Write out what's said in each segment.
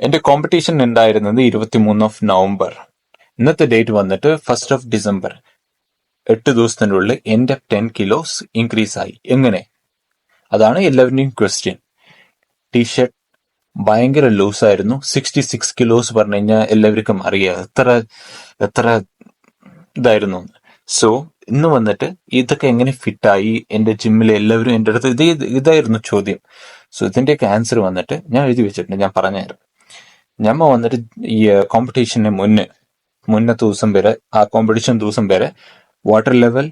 എന്റെ കോമ്പറ്റീഷൻ ഉണ്ടായിരുന്നത് ഇരുപത്തിമൂന്ന് ഓഫ് നവംബർ ഇന്നത്തെ ഡേറ്റ് വന്നിട്ട് ഫസ്റ്റ് ഓഫ് ഡിസംബർ എട്ട് ദിവസത്തിനുള്ളിൽ എന്റെ ടെൻ കിലോസ് ഇൻക്രീസ് ആയി. എങ്ങനെ? അതാണ് എല്ലാവരുടെയും ക്വസ്റ്റ്യൻ ടീഷർട്ട് ഭയങ്കര ലൂസ് ആയിരുന്നു. സിക്സ്റ്റി സിക്സ് കിലോസ് പറഞ്ഞു കഴിഞ്ഞാൽ എല്ലാവർക്കും അറിയാം. എത്ര എത്ര ഇതായിരുന്നു. സോ ഇന്ന് വന്നിട്ട് ഇതൊക്കെ എങ്ങനെ ഫിറ്റായി എന്റെ ജിമ്മിൽ എല്ലാവരും എന്റെ അടുത്ത് ഇത് ഇത് ഇതായിരുന്നു ചോദ്യം. സോ ഇതിന്റെയൊക്കെ ആൻസർ വന്നിട്ട് ഞാൻ എഴുതി വെച്ചിട്ടുണ്ട്. ഞാൻ പറഞ്ഞുതരാം. ഞമ്മ വന്നിട്ട് ഈ കോമ്പറ്റീഷന് മുന്നേ മുന്നത്തെ ദിവസം വരെ ആ കോമ്പറ്റീഷൻ ദിവസം വരെ water level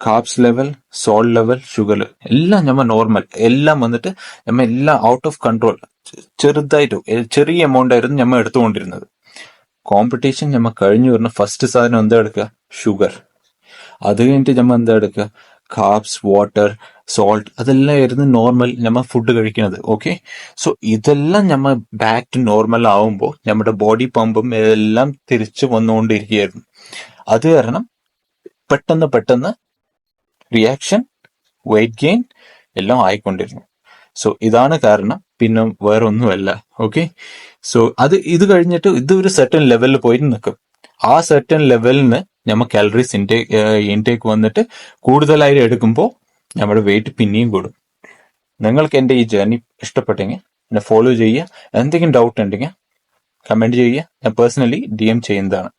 carbs level salt level sugar എല്ലാം ഞമ്മ നോർമൽ എല്ലാം വന്നിട്ട് ഞമ്മ എല്ലാം ഔട്ട് ഓഫ് കൺട്രോൾ ചെറുതായിട്ട് ചെറിയ എമൗണ്ട് ആയിരുന്നു ഞമ്മ എടുത്തുകൊണ്ടിരുന്നത്. കോമ്പറ്റീഷൻ ഞമ്മ കഴിഞ്ഞു വരുന്ന ഫസ്റ്റ് സാധനം എന്താ എടുക്കുക? ഷുഗർ അത് കഴിഞ്ഞിട്ട് ഞമ്മ എന്താ എടുക്കുക? കാർബ്സ് വാട്ടർ സോൾട്ട് അതെല്ലാം ആയിരുന്നു നോർമൽ നമ്മൾ ഫുഡ് കഴിക്കുന്നത് ഓക്കെ സോ ഇതെല്ലാം നമ്മൾ ബാക്ക് ടു നോർമൽ ആവുമ്പോൾ നമ്മുടെ ബോഡി പമ്പും എല്ലാം തിരിച്ചു വന്നുകൊണ്ടിരിക്കുകയായിരുന്നു. അത് കാരണം പെട്ടെന്ന് പെട്ടെന്ന് റിയാക്ഷൻ വെയിറ്റ് ഗെയിൻ എല്ലാം ആയിക്കൊണ്ടിരുന്നു. സോ ഇതാണ് കാരണം. പിന്നെ വേറെ ഒന്നുമല്ല ഓക്കെ സോ അത് ഇത് കഴിഞ്ഞിട്ട് ഇത് ഒരു സെർട്ടൺ ലെവലിൽ പോയിട്ട് നിൽക്കും. ആ സെർട്ടൺ ലെവലിന് നമ്മൾ കാലറീസ് ഇൻടേക്ക് ഇൻടേക്ക് വന്നിട്ട് കൂടുതലായിട്ട് എടുക്കുമ്പോൾ നമ്മുടെ വെയിറ്റ് പിന്നെയും കൂടും. നിങ്ങൾക്ക് എന്റെ ഈ ജേർണി ഇഷ്ടപ്പെട്ടെങ്കിൽ എന്നെ ഫോളോ ചെയ്യുക. എന്തെങ്കിലും ഡൗട്ട് ഉണ്ടെങ്കിൽ കമന്റ് ചെയ്യുക. ഞാൻ പേഴ്സണലി ഡി എം ചെയ്യുന്നതാണ്.